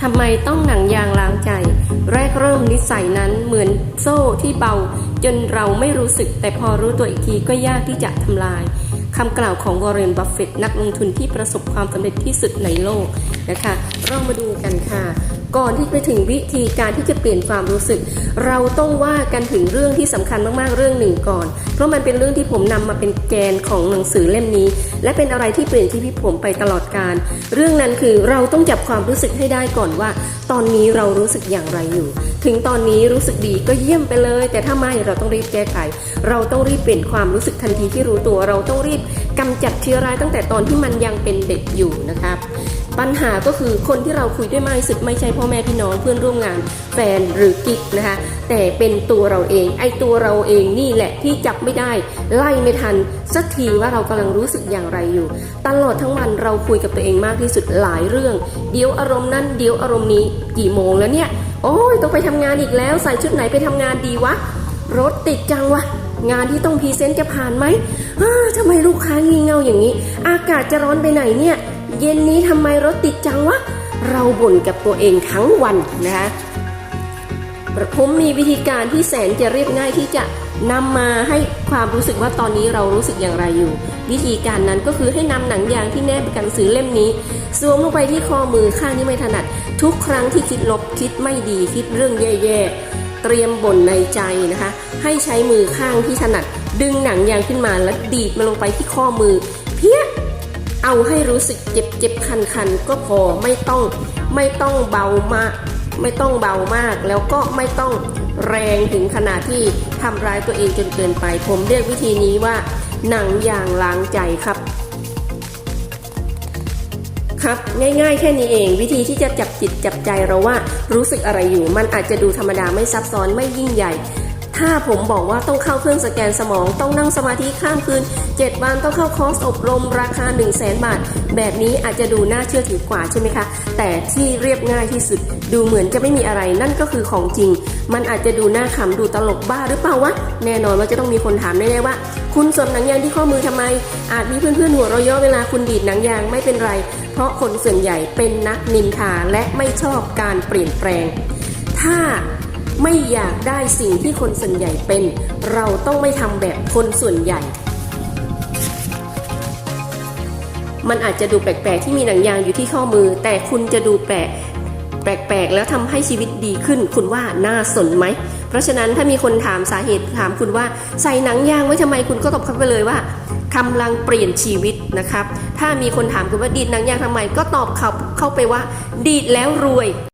ทำไมต้องหนังยางล้างใจ แรกเริ่มนิสัยนั้นเหมือนโซ่ที่เบา จนเราไม่รู้สึกแต่พอรู้ตัวอีกทีก็ยากที่จะทำลายคำกล่าวของวอร์เรนบัฟเฟตนักลงทุนที่ประสบความสำเร็จที่สุดในโลกนะคะเรามาดูกันค่ะ ก่อนที่ไปถึงวิธีการที่จะเปลี่ยนความรู้สึก เราต้องว่ากันถึงเรื่องที่สำคัญมากๆเรื่องหนึ่งก่อน เพราะมันเป็นเรื่องที่ผมนำมาเป็นแกนของหนังสือเล่มนี้ และเป็นอะไรที่เปลี่ยนชีวิตผมไปตลอดการ เรื่องนั้นคือเราต้องจับความรู้สึกให้ได้ก่อนว่า ตอนนี้เรารู้สึกอย่างไรอยู่ ถึงตอนนี้รู้สึกดีก็เยี่ยมไปเลย แต่ถ้าไม่เราต้องรีบแก้ไข เราต้องรีบเปลี่ยนความรู้สึกทันทีที่รู้ตัว เราต้องรีบกำจัดเชื้อร้ายตั้งแต่ตอนที่มันยังเป็นเด็กอยู่นะครับ ปัญหาก็คือคนที่เราคุยด้วยไม่สุดไม่ใช่พ่อแม่พี่น้องเพื่อนร่วมงานแฟนหรือกิ๊กนะคะ แต่เป็นตัวเราเอง ไอ้ตัวเราเองนี่แหละที่จับไม่ได้ ไล่ไม่ทันสักทีว่าเรากำลังรู้สึกอย่างไรอยู่ ตลอดทั้งวันเราคุยกับตัวเองมากที่สุดหลายเรื่อง เดี๋ยวอารมณ์นั้นเดี๋ยวอารมณ์นี้กี่โมงแล้วเนี่ย โอ้ยต้องไปทำงานอีกแล้ว ใส่ชุดไหนไปทำงานดีวะรถติดจังวะงานที่ต้องพรีเซนต์จะผ่านไหมทำไมลูกค้างี่เง่าอย่างนี้ อากาศจะร้อนไปไหนเนี่ย เย็นนี้ทำไมรถติดจังวะ เราบ่นกับตัวเองทั้งวันนะคะประผมมีวิธีการที่แสนจะเรียบง่ายที่จะนำมาให้ความรู้สึกว่าตอนนี้เรารู้สึกอย่างไรอยู่ วิธีการนั้นก็คือให้นำหนังยางที่แนบกับหนังสือเล่มนี้สวมลงไปที่ข้อมือข้างที่ไม่ถนัด ทุกครั้งที่คิดลบคิดไม่ดีคิดเรื่องแย่ๆเตรียมบ่นในใจนะคะ ให้ใช้มือข้างที่ถนัด ดึงหนังยางขึ้นมาแล้วดีดมันลงไปที่ข้อมือ เพี้ย เอาให้รู้สึกเจ็บเจ็บคันคันก็พอไม่ต้องไม่ต้องเบามาก ไม่ต้องเบามาก แล้วก็ไม่ต้องแรงถึงขนาดที่ทำร้ายตัวเองจนเกินไป ผมเรียกวิธีนี้ว่า หนังยางล้างใจครับครับง่ายๆ แค่นี้เอง วิธีที่จะจับจิตจับใจเราว่ารู้สึกอะไรอยู่ มันอาจจะดูธรรมดาไม่ซับซ้อนไม่ยิ่งใหญ่ ถ้าผมบอกว่าต้องเข้าเครื่องสแกนสมอง ต้องนั่งสมาธิข้ามคืน 7 วันต้องเข้าคอร์สอบรมราคา 1 0 0 0 0แบาท แบบนี้อาจจะดูน่าเชื่อถือกว่าใช่ไหมคะ แต่ที่เรียบง่ายที่สุด ดูเหมือนจะไม่มีอะไรนั่นก็คือของจริง มันอาจจะดูน่าขำดูตลกบ้าหรือเปล่าวะแน่นอนว่าจะต้องมีคนถามแน่ๆว่า คุณสวมหนังยางที่ข้อมือทำไม อาจมีเพื่อนๆหัวเราะเยาะเวลาคุณดีดหนังยางไม่เป็นไร เพราะคนส่วนใหญ่เป็นนักนินทาและไม่ชอบการเปลี่ยนแปลง ถ้า ไม่อยากได้สิ่งที่คนส่วนใหญ่เป็น เราต้องไม่ทำแบบคนส่วนใหญ่ มันอาจจะดูแปลกๆที่มีหนังยางอยู่ที่ข้อมือ แต่คุณจะดูแปลกแปลกๆ แล้วทำให้ชีวิตดีขึ้น คุณว่าน่าสนไหม เพราะฉะนั้นถ้ามีคนถามสาเหตุถามคุณว่าใส่หนังยางไว้ทำไมคุณก็ตอบเขาไปเลยว่ากำลังเปลี่ยนชีวิตนะครับ ถ้ามีคนถามคุณว่าดีดหนังยางทำไมก็ตอบเขาเข้าไปว่า ดีดแล้วรวย